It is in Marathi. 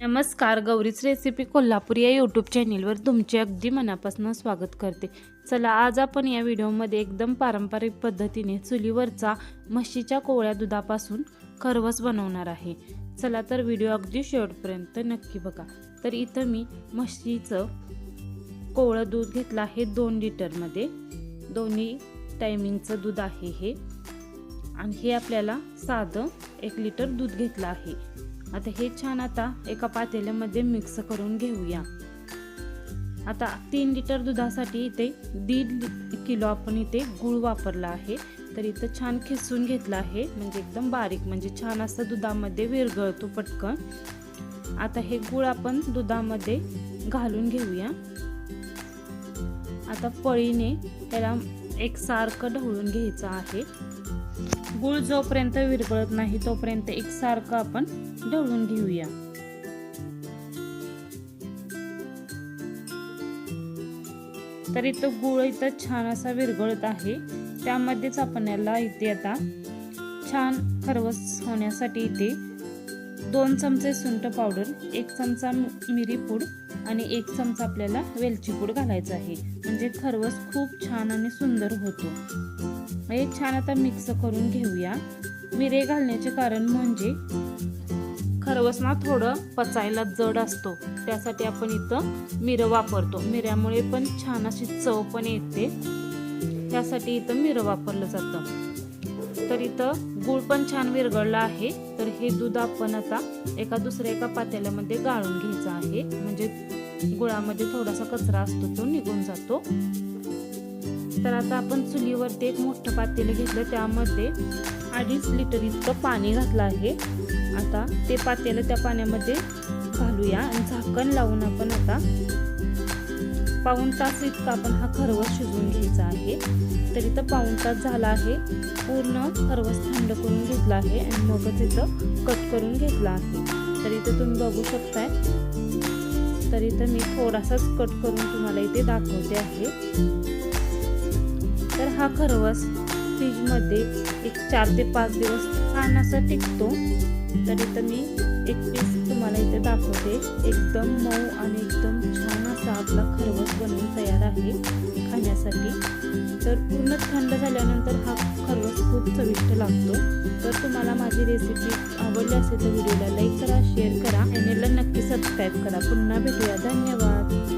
नमस्कार गौरीच रेसिपी कोल्हापूर या यूट्यूब चॅनेलवर तुमचे अगदी मनापासून स्वागत करते. चला आज आपण या व्हिडिओमध्ये एकदम पारंपरिक पद्धतीने चुलीवरचा म्हशीच्या कोवळ्या दुधापासून खरवस बनवणार आहे. चला तर व्हिडिओ अगदी शेवटपर्यंत नक्की बघा. तर इथं मी म्हशीचं कोवळं दूध घेतलं आहे दोन लिटरमध्ये. दोन्ही टायमिंगचं दूध आहे हे. आणि हे आपल्याला साधं एक लिटर दूध घेतलं आहे. आता हे छान आता एका पातेल्यामध्ये मिक्स करून घेऊया. आता तीन लिटर दुधासाठी इथे दीड लि- किलो आपण इथे गूळ वापरला आहे. तर इथं छान खिसून घेतला आहे. म्हणजे एकदम बारीक म्हणजे छान असं दुधामध्ये विरघळतो पटकन. आता हे गूळ आपण दुधामध्ये घालून घेऊया. आता पळीने त्याला एक सारखं ढवळून घ्यायचं आहे. गूळ जोपर्यंत विरघळत नाही तोपर्यंत एकसारखं आपण ढवळून घेऊया. तर इथं गुळ इथं छान असा विरघळत आहे. त्यामध्येच आपण याला इथे आता छान खरवस होण्यासाठी इथे दोन चमचे सुंठ पावडर एक चमचा मिरी पूड आणि एक चमचा आपल्याला वेलची पूड घालायचा आहे. म्हणजे खरवस खूप छान आणि सुंदर होतो. म्हणजे हे छान आता मिक्स करून घेऊया. मिरे घालण्याचे कारण म्हणजे खरवस ना थोडं पचायला जड असतो. त्यासाठी आपण इथं मिरं वापरतो. मिऱ्यामुळे पण छान अशी चव पण येते. त्यासाठी इथं मिरं वापरलं जातं. तर इथं गूळ पण छान विरघळला आहे. तर हे दूध आपण आता एका दुसऱ्या एका पातेल्यामध्ये गाळून घ्यायचं आहे. म्हणजे गुळामध्ये थोडासा कचरा असतो तो निघून जातो. तर आता आपण चुलीवरती एक मोठं पातेलं घेतलं. त्यामध्ये अडीच लिटर इतकं पाणी घातलं आहे. आता ते पातेलं त्या पाण्यामध्ये घालूया आणि झाकण लावून आपण आता पाऊण तास इतका आपण हा खरवस शिजवून घ्यायचा आहे. तर इथं पाऊण तास झाला आहे. पूर्ण खरवस थंड करून घेतला आहे आणि मगच इथं कट करून घेतला आहे. तर इथं तुम्ही बघू शकताय. तर इथं मी थोडासाच कट करून तुम्हाला इथे दाखवते आहे. हा खरवस फ्रीजमध्ये एक चार ते पाच दिवस खाण्याचा टिकतो. तर इथं मी एक पीस तुम्हाला इथे दाखवते. एकदम मऊ आणि एकदम छान असा आपला खरवस बनवून तयार आहे खाण्यासाठी. तर पूर्ण थंड झाल्यानंतर हा खरवस खूप चविष्ट लागतो. तर तुम्हाला माझी रेसिपी आवडली असेल तर व्हिडिओला लाईक करा शेअर करा. चॅनलला नक्की सबस्क्राईब करा. पुन्हा भेटूया. धन्यवाद.